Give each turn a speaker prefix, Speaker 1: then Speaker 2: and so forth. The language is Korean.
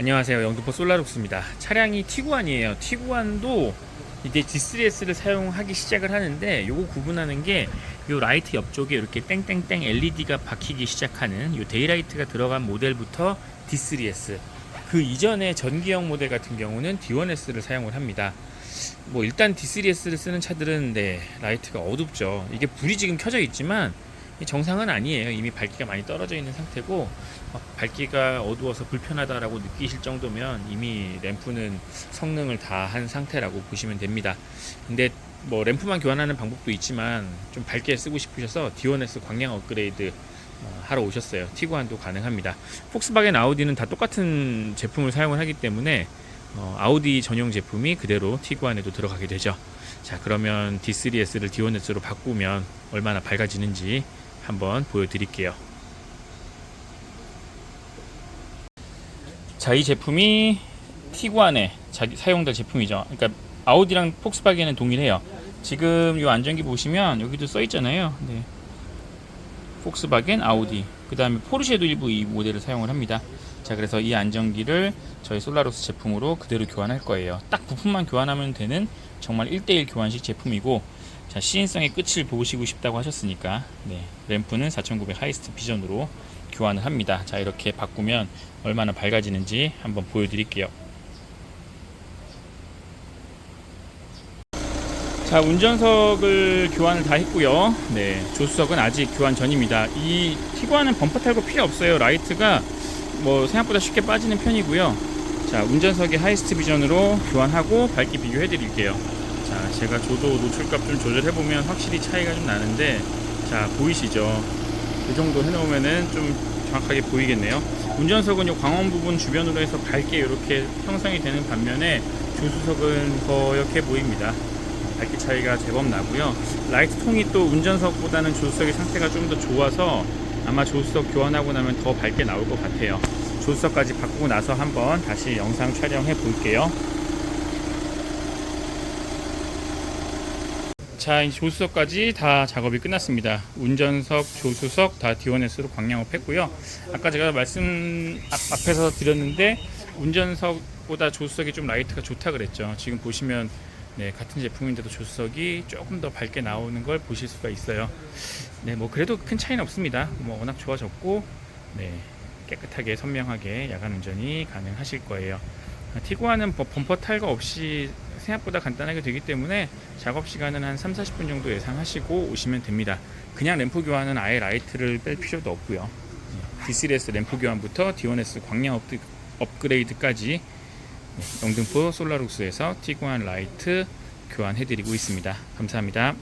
Speaker 1: 안녕하세요. 영등포 솔라룩스입니다. 차량이 티구안이에요. 티구안도 이제 D3S를 사용하기 시작을 하는데 요거 구분하는 게 요 라이트 옆쪽에 이렇게 땡땡땡 LED가 박히기 시작하는 요 데이라이트가 들어간 모델부터 D3S 그 이전에 전기형 모델 같은 경우는 D1S를 사용을 합니다. 뭐 일단 D3S를 쓰는 차들은 네, 라이트가 어둡죠. 이게 불이 지금 켜져 있지만 이 정상은 아니에요. 이미 밝기가 많이 떨어져 있는 상태고 막 밝기가 어두워서 불편하다라고 느끼실 정도면 이미 램프는 성능을 다 한 상태라고 보시면 됩니다. 근데 뭐 램프만 교환하는 방법도 있지만 좀 밝게 쓰고 싶으셔서 D1S 광량 업그레이드 어, 하러 오셨어요. 티구안도 가능합니다. 폭스바겐 아우디는 다 똑같은 제품을 사용을 하기 때문에 어, 아우디 전용 제품이 그대로 티구안에도 들어가게 되죠. 자 그러면 D3S를 D1S로 바꾸면 얼마나 밝아지는지 한번 보여드릴게요. 자, 이 제품이 티구안에 자기 사용될 제품이죠. 그러니까 아우디랑 폭스바겐은 동일해요. 지금 이 안전기 보시면 여기도 써 있잖아요. 네. 폭스바겐, 아우디. 그 다음에 포르쉐도 일부 이 모델을 사용을 합니다. 자, 그래서 이 안전기를 저희 솔라로스 제품으로 그대로 교환할 거예요. 딱 부품만 교환하면 되는 정말 1대1 교환식 제품이고 자, 시인성의 끝을 보시고 싶다고 하셨으니까 네, 램프는 4900 하이스트 비전으로 교환을 합니다. 자, 이렇게 바꾸면 얼마나 밝아지는지 한번 보여드릴게요. 자, 운전석을 교환을 다 했고요. 네, 조수석은 아직 교환 전입니다. 이 티구안은 범퍼 탈거 필요 없어요. 라이트가 뭐 생각보다 쉽게 빠지는 편이고요. 자, 운전석의 하이스트 비전으로 교환하고 밝기 비교해 드릴게요. 자, 제가 조도 노출값 좀 조절해 보면 확실히 차이가 좀 나는데 자, 보이시죠? 이 정도 해 놓으면은 좀 정확하게 보이겠네요. 운전석은 이 광원 부분 주변으로 해서 밝게 이렇게 형성이 되는 반면에 조수석은 허옇게 보입니다. 밝기 차이가 제법 나고요. 라이트 통이 또 운전석보다는 조수석의 상태가 좀 더 좋아서 아마 조수석 교환하고 나면 더 밝게 나올 것 같아요. 조수석까지 바꾸고 나서 한번 다시 영상 촬영해 볼게요. 자, 이 조수석까지 다 작업이 끝났습니다. 운전석, 조수석 다 D1S로 광량업 했고요. 아까 제가 말씀 앞, 앞에서 드렸는데 운전석보다 조수석이 좀 라이트가 좋다 그랬죠. 지금 보시면 네, 같은 제품인데도 조수석이 조금 더 밝게 나오는 걸 보실 수가 있어요. 네, 뭐 그래도 큰 차이는 없습니다. 뭐 워낙 좋아졌고, 네, 깨끗하게 선명하게 야간 운전이 가능하실 거예요. 아, 티구안은 버- 범퍼 탈거 없이 생각보다 간단하게 되기 때문에 작업 시간은 한 3, 40분 정도 예상하시고 오시면 됩니다. 그냥 램프 교환은 아예 라이트를 뺄 필요도 없고요. 네, D3S 램프 교환부터 D1S 광량 업드, 업그레이드까지 네, 영등포 솔라룩스에서 티구안 라이트 교환해드리고 있습니다. 감사합니다.